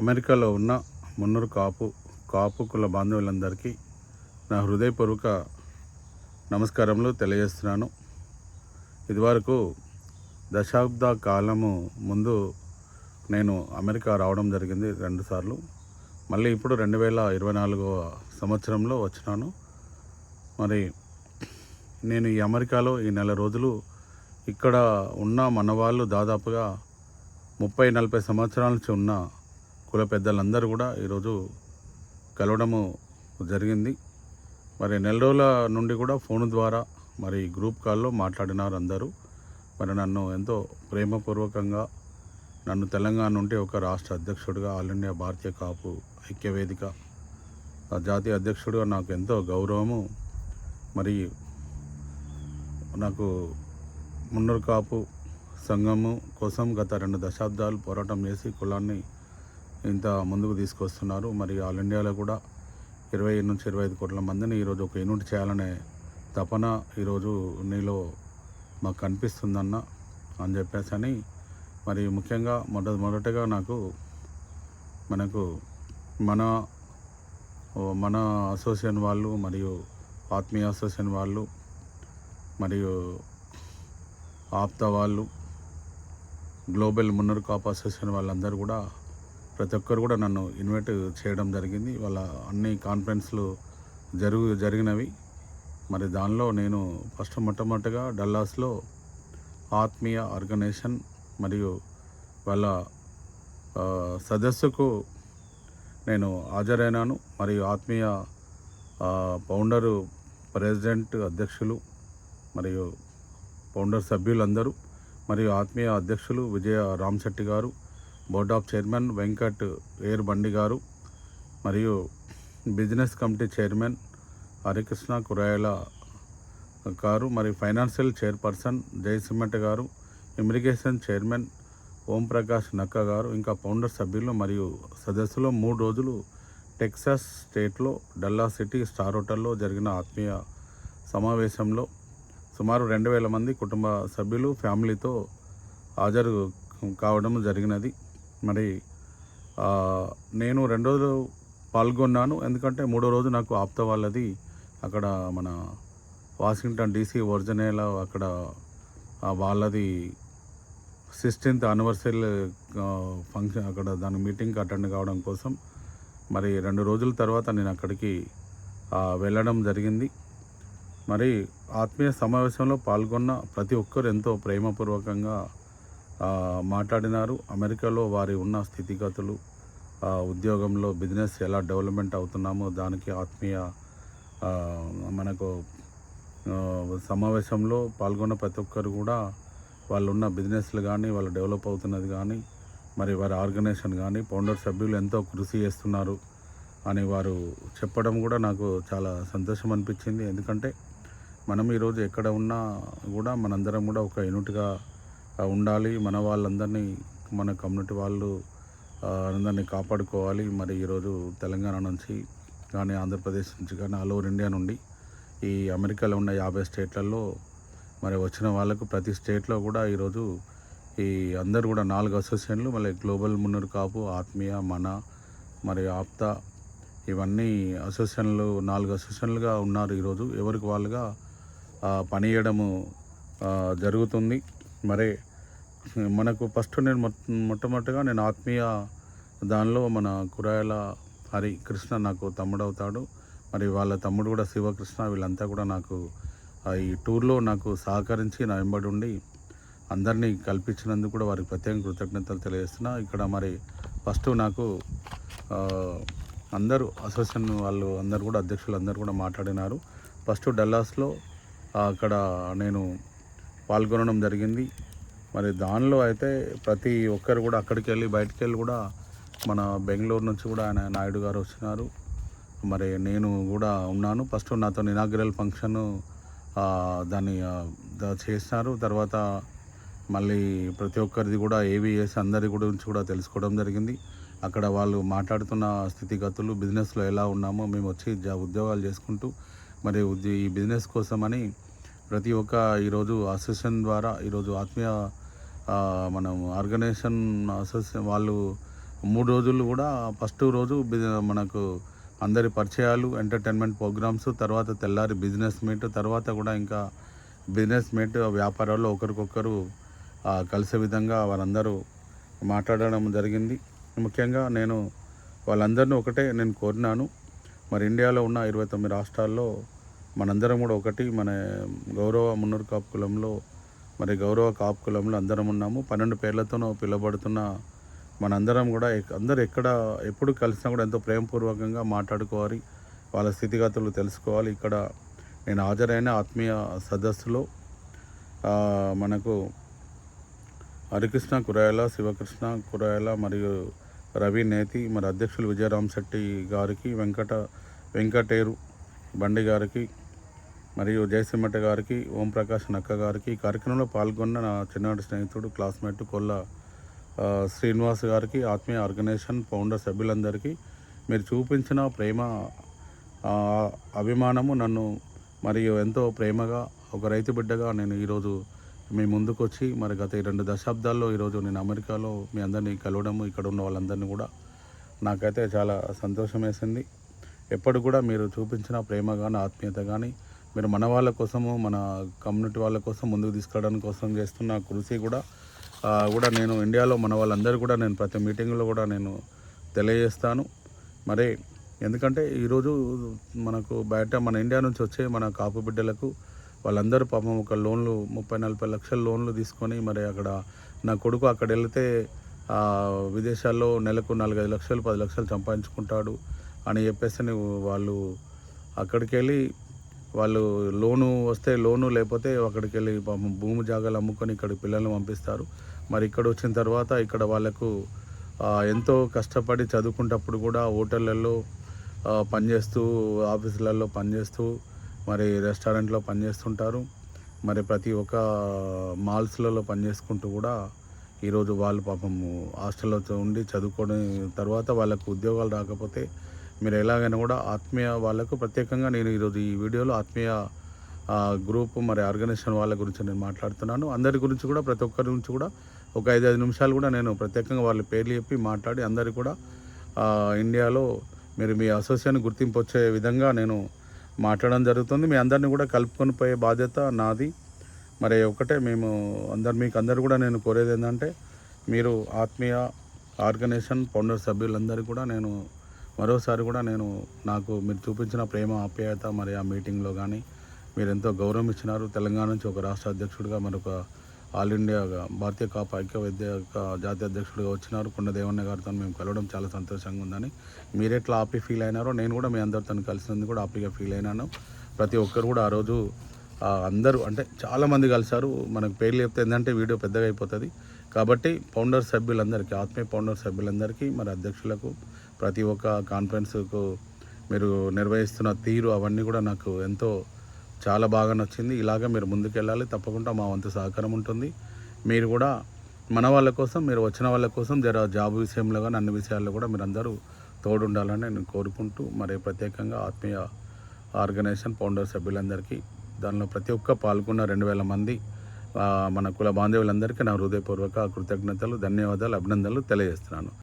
అమెరికాలో ఉన్న మున్నూరు కాపు కాపు కుల బాంధవులందరికీ నా హృదయపూర్వక నమస్కారములు తెలియజేస్తున్నాను. ఇదివరకు దశాబ్ద కాలము ముందు నేను అమెరికా రావడం జరిగింది రెండుసార్లు మళ్ళీ ఇప్పుడు రెండు వేల ఇరవై నాలుగవ సంవత్సరంలో వచ్చినాను. మరి నేను ఈ అమెరికాలో ఈ నెల రోజులు ఇక్కడ ఉన్న మన వాళ్ళు దాదాపుగా ముప్పై నలభై సంవత్సరాల నుంచి ఉన్న కుల పెద్దలందరూ కూడా ఈరోజు కలవడము జరిగింది. మరి నెల రోజుల నుండి కూడా ఫోన్ ద్వారా మరి గ్రూప్ కాల్లో మాట్లాడినారు అందరూ. మరి నన్ను ఎంతో ప్రేమపూర్వకంగా నన్ను తెలంగాణ నుండి ఒక రాష్ట్ర అధ్యక్షుడిగా ఆల్ ఇండియా భారతీయ కాపు ఐక్యవేదిక ఆ జాతీయ అధ్యక్షుడిగా నాకు ఎంతో గౌరవము. మరి నాకు మున్నూరు కాపు సంఘము కోసం గత రెండు దశాబ్దాలు పోరాటం చేసి కులాన్ని ఇంత ముందుకు తీసుకొస్తున్నారు. మరి ఆల్ ఇండియాలో కూడా ఇరవై నుంచి ఇరవై ఐదు కోట్ల మందిని ఈరోజు ఒక యూనిట్ చేయాలనే తపన ఈరోజు నీలో మాకు కనిపిస్తుందన్న అని చెప్పేసి అని మరి ముఖ్యంగా మొద మొదటగా నాకు మనకు మన మన అసోసియేషన్ వాళ్ళు మరియు ఆత్మీయ అసోసియేషన్ వాళ్ళు మరియు ఆప్త వాళ్ళు గ్లోబల్ మున్నూరు కాప్ అసోసియేషన్ వాళ్ళందరూ కూడా ప్రతి ఒక్కరు కూడా నన్ను ఇన్వైట్ చేయడం జరిగింది. వాళ్ళ అన్ని కాన్ఫరెన్స్లు జరుగు జరిగినవి. మరి దానిలో నేను ఫస్ట్ మొట్టమొదటిగా డల్లాస్లో ఆత్మీయ ఆర్గనైజేషన్ మరియు వాళ్ళ సదస్సుకు నేను హాజరైనాను. మరియు ఆత్మీయ ఫౌండరు ప్రెసిడెంట్ అధ్యక్షులు మరియు ఫౌండర్ సభ్యులందరూ మరియు ఆత్మీయ అధ్యక్షులు Vijaya Ramashetty garu board of chairman Venkat ఏర్ బండి గారు మరియు business committee chairman Harikrishna Kurayala గారు మరియు ఫైనాన్షియల్ చైర్పర్సన్ జయసిమెంట్ గారు ఇమిరిగేషన్ చైర్మన్ ఓంప్రకాష్ నక్క గారు ఇంకా ఫౌండర్ సభ్యులు మరియు సదస్సులో మూడు రోజులు టెక్సాస్ స్టేట్లో డల్లా సిటీ స్టార్ హోటల్లో జరిగిన ఆత్మీయ సమావేశంలో సుమారు రెండు వేల మంది కుటుంబ సభ్యులు ఫ్యామిలీతో హాజరు కావడం జరిగినది. మరి నేను రెండు రోజులు పాల్గొన్నాను. ఎందుకంటే మూడో రోజు నాకు ఆప్త వాళ్ళది అక్కడ మన వాషింగ్టన్ డీసీ ఒరిజినల్ అక్కడ వాళ్ళది సిక్స్టీన్త్ యానివర్సరీ ఫంక్షన్ అక్కడ దాని మీటింగ్కి అటెండ్ కావడం కోసం మరి రెండు రోజుల తర్వాత నేను అక్కడికి వెళ్ళడం జరిగింది. మరి ఆత్మీయ సమావేశంలో పాల్గొన్న ప్రతి ఒక్కరు ఎంతో ప్రేమపూర్వకంగా మాట్లాడినారు. అమెరికాలో వారి ఉన్న స్థితిగతులు ఉద్యోగంలో బిజినెస్ ఎలా డెవలప్మెంట్ అవుతున్నామో దానికి ఆత్మీయ మనకు సమావేశంలో పాల్గొన్న ప్రతి ఒక్కరు కూడా వాళ్ళు ఉన్న బిజినెస్లు కానీ వాళ్ళు డెవలప్ అవుతున్నది కానీ మరి వారి ఆర్గనైజేషన్ కానీ ఫౌండర్ సభ్యులు ఎంతో కృషి చేస్తున్నారు అని వారు చెప్పడం కూడా నాకు చాలా సంతోషం అనిపించింది. ఎందుకంటే మనం ఈరోజు ఎక్కడ ఉన్నా కూడా మనందరం కూడా ఒక యూనిట్గా ఉండాలి. మన వాళ్ళందరినీ మన కమ్యూనిటీ వాళ్ళు అందరినీ కాపాడుకోవాలి. మరి ఈరోజు తెలంగాణ నుంచి కానీ ఆంధ్రప్రదేశ్ నుంచి కానీ ఆల్ ఓవర్ ఇండియా నుండి ఈ అమెరికాలో ఉన్న యాభై స్టేట్లలో మరి వచ్చిన వాళ్ళకు ప్రతి స్టేట్లో కూడా ఈరోజు ఈ అందరు కూడా నాలుగు అసోసియేషన్లు మళ్ళీ గ్లోబల్ మున్నూరు కాపు ఆత్మీయ మన మరి ఆప్తా ఇవన్నీ అసోసియేషన్లు నాలుగు అసోసియేషన్లుగా ఉన్నారు ఈరోజు. ఎవరికి వాళ్ళుగా పని చేయడము జరుగుతుంది. మరి మనకు ఫస్ట్ నేను మొట్ట మొట్టమొదటిగా నేను ఆత్మీయ దానిలో మన కురాయల హరి కృష్ణ నాకు తమ్ముడు అవుతాడు మరి వాళ్ళ తమ్ముడు కూడా శివకృష్ణ వీళ్ళంతా కూడా నాకు ఈ టూర్లో నాకు సహకరించి నా వెంబడి ఉండి అందరినీ కల్పించినందుకు కూడా వారికి ప్రత్యేక కృతజ్ఞతలు తెలియజేస్తున్నా. ఇక్కడ మరి ఫస్ట్ నాకు అందరూ అసోసియేషన్ వాళ్ళు అందరు కూడా అధ్యక్షులు అందరూ కూడా మాట్లాడినారు. ఫస్ట్ డల్లాస్లో అక్కడ నేను పాల్గొనడం జరిగింది. మరి దానిలో అయితే ప్రతి ఒక్కరు కూడా అక్కడికి వెళ్ళి బయటికి వెళ్ళి కూడా మన బెంగళూరు నుంచి కూడా ఆయన నాయుడు గారు వచ్చినారు. మరి నేను కూడా ఉన్నాను. ఫస్ట్ నాతో ఇనాగ్రల్ ఫంక్షన్ దాన్ని చేసినారు. తర్వాత మళ్ళీ ప్రతి ఒక్కరిది కూడా ఏవిఎస్ చేసి అందరి గురించి కూడా తెలుసుకోవడం జరిగింది. అక్కడ వాళ్ళు మాట్లాడుతున్న స్థితిగతులు బిజినెస్లో ఎలా ఉన్నామో మేము వచ్చి జా ఉద్యోగాలు చేసుకుంటూ మరి ఈ బిజినెస్ కోసమని ప్రతి ఒక్క ఈరోజు అసోసియేషన్ ద్వారా ఈరోజు ఆత్మీయ మనం ఆర్గనైజేషన్ అసోసియేషన్ వాళ్ళు మూడు రోజులు కూడా ఫస్ట్ రోజు మనకు అందరి పరిచయాలు ఎంటర్టైన్మెంట్ ప్రోగ్రామ్స్ తర్వాత తెల్లారి బిజినెస్ మీట్ తర్వాత కూడా ఇంకా బిజినెస్ మీట్ వ్యాపారాల్లో ఒకరికొకరు కలిసే విధంగా వారందరూ మాట్లాడడం జరిగింది. ముఖ్యంగా నేను వాళ్ళందరినీ ఒకటే నేను కోరినాను. మరి ఇండియాలో ఉన్న ఇరవై తొమ్మిది రాష్ట్రాల్లో మనందరం కూడా ఒకటి మన గౌరవ మున్నూరు కాపు కులంలో మరి గౌరవ కాపు కులంలో అందరం ఉన్నాము. పన్నెండు పేర్లతోనూ పిలువబడుతున్న మనందరం కూడా అందరు ఎక్కడ ఎప్పుడు కలిసినా కూడా ఎంతో ప్రేమపూర్వకంగా మాట్లాడుకోవాలి. వాళ్ళ స్థితిగతులు తెలుసుకోవాలి. ఇక్కడ నేను హాజరైన ఆత్మీయ సదస్సులో మనకు హరికృష్ణ కురాయల శివకృష్ణ కురాయల మరియు రవి నేతి మరి అధ్యక్షులు విజయరామ్ శెట్టి గారికి వెంకట వెంకటేరు బండి గారికి మరియు జయసింహట గారికి ఓంప్రకాష్ నక్క గారికి కార్యక్రమంలో పాల్గొన్న నా చిన్ననాటి స్నేహితుడు క్లాస్మేట్ కొల్ల శ్రీనివాస్ గారికి ఆత్మీయ ఆర్గనైజేషన్ ఫౌండర్ సభ్యులందరికీ మీరు చూపించిన ప్రేమ అభిమానము నన్ను మరియు ఎంతో ప్రేమగా ఒక రైతు బిడ్డగా నేను ఈరోజు మీ ముందుకు వచ్చి మరి గత రెండు దశాబ్దాల్లో ఈరోజు నేను అమెరికాలో మీ అందరినీ కలవడము ఇక్కడ ఉన్న వాళ్ళందరినీ కూడా నాకైతే చాలా సంతోషం వేసింది ఎప్పుడు కూడా మీరు చూపించిన ప్రేమ కానీ ఆత్మీయత కానీ మీరు మన వాళ్ళ కోసము మన కమ్యూనిటీ వాళ్ళ కోసం ముందుకు తీసుకురావడానికి కోసం చేస్తున్న కృషి కూడా కూడా నేను ఇండియాలో మన వాళ్ళందరూ కూడా నేను ప్రతి మీటింగ్లో కూడా నేను తెలియజేస్తాను. మరి ఎందుకంటే ఈరోజు మనకు బయట మన ఇండియా నుంచి వచ్చే మన కాపు బిడ్డలకు వాళ్ళందరూ పాపం ఒక లోన్లు ముప్పై నలభై లక్షల లోన్లు తీసుకొని మరి అక్కడ నా కొడుకు అక్కడ వెళితే విదేశాల్లో నెలకు నాలుగైదు లక్షలు పది లక్షలు సంపాదించుకుంటాడు అని చెప్పేసి వాళ్ళు అక్కడికి వెళ్ళి వాళ్ళు లోను వస్తే లోను లేకపోతే అక్కడికి వెళ్ళి పాపం భూమి జాగాలు అమ్ముకొని ఇక్కడ పిల్లల్ని పంపిస్తారు. మరి ఇక్కడ వచ్చిన తర్వాత ఇక్కడ వాళ్ళకు ఎంతో కష్టపడి చదువుకుంటప్పుడు కూడా హోటళ్ళల్లో పనిచేస్తూ ఆఫీసులలో పనిచేస్తూ మరి రెస్టారెంట్లో పనిచేస్తుంటారు. మరి ప్రతి ఒక్క మాల్స్లలో పనిచేసుకుంటూ కూడా ఈరోజు వాళ్ళు పాపం హాస్టల్లో ఉండి చదువుకోవడం తర్వాత వాళ్ళకు ఉద్యోగాలు రాకపోతే మీరు ఎలాగైనా కూడా ఆత్మీయ వాళ్ళకు ప్రత్యేకంగా నేను ఈరోజు ఈ వీడియోలో ఆత్మీయ గ్రూప్ మరి ఆర్గనైజేషన్ వాళ్ళ గురించి నేను మాట్లాడుతున్నాను. అందరి గురించి కూడా ప్రతి ఒక్కరి గురించి కూడా ఒక ఐదు ఐదు నిమిషాలు కూడా నేను ప్రత్యేకంగా వాళ్ళ పేర్లు చెప్పి మాట్లాడి అందరికి కూడా ఇండియాలో మీరు మీ అసోసియేషన్ గుర్తింపు వచ్చే విధంగా నేను మాట్లాడడం జరుగుతుంది. మీ అందరిని కూడా కలుపుకొని పోయే బాధ్యత నాది. మరి ఒకటే మేము అందరు మీకు అందరు కూడా నేను కోరేది ఏంటంటే మీరు ఆత్మీయ ఆర్గనైజేషన్ ఫౌండర్ సభ్యులందరికీ కూడా నేను మరోసారి కూడా నేను నాకు మీరు చూపించిన ప్రేమ ఆప్యాయత మరి ఆ మీటింగ్లో కానీ మీరు ఎంతో గౌరవం ఇచ్చినారు తెలంగాణ నుంచి ఒక రాష్ట్ర అధ్యక్షుడిగా మరొక ఆల్ ఇండియా భారతీయ కాపు ఐక్య విద్య జాతీయ అధ్యక్షుడిగా వచ్చినారు. కొండదేవన్న గారితో మేము కలవడం చాలా సంతోషంగా ఉందని. మీరు ఎట్లా హ్యాపీ ఫీల్ అయినారో నేను కూడా మీ అందరితో కలిసినందుకు కూడా హ్యాపీగా ఫీల్ అయినాను. ప్రతి ఒక్కరు కూడా ఆ రోజు అందరూ అంటే చాలామంది కలిశారు. మనకు పేర్లు చెప్తే ఏంటంటే వీడియో పెద్దగా అయిపోతుంది. కాబట్టి ఫౌండర్ సభ్యులందరికీ ఆత్మీయ ఫౌండర్ సభ్యులందరికీ మరి అధ్యక్షులకు ప్రతి ఒక్క కాన్ఫరెన్స్కు మీరు నిర్వహిస్తున్న తీరు అవన్నీ కూడా నాకు ఎంతో చాలా బాగా నచ్చింది. ఇలాగే మీరు ముందుకెళ్ళాలి. తప్పకుండా మా వంతు సహకారం ఉంటుంది. మీరు కూడా మన వాళ్ళ కోసం మీరు వచ్చిన వాళ్ళ కోసం జర జాబ్ విషయంలో కానీ అన్ని విషయాల్లో కూడా మీరు అందరూ తోడుండాలని నేను కోరుకుంటూ మరి ప్రత్యేకంగా ఆత్మీయ ఆర్గనైజేషన్ ఫౌండర్ సభ్యులందరికీ దానిలో ప్రతి ఒక్క పాల్గొన్న రెండు వేల మంది మన కుల బాంధవులందరికీ నా హృదయపూర్వక కృతజ్ఞతలు ధన్యవాదాలు అభినందనలు తెలియజేస్తున్నాను.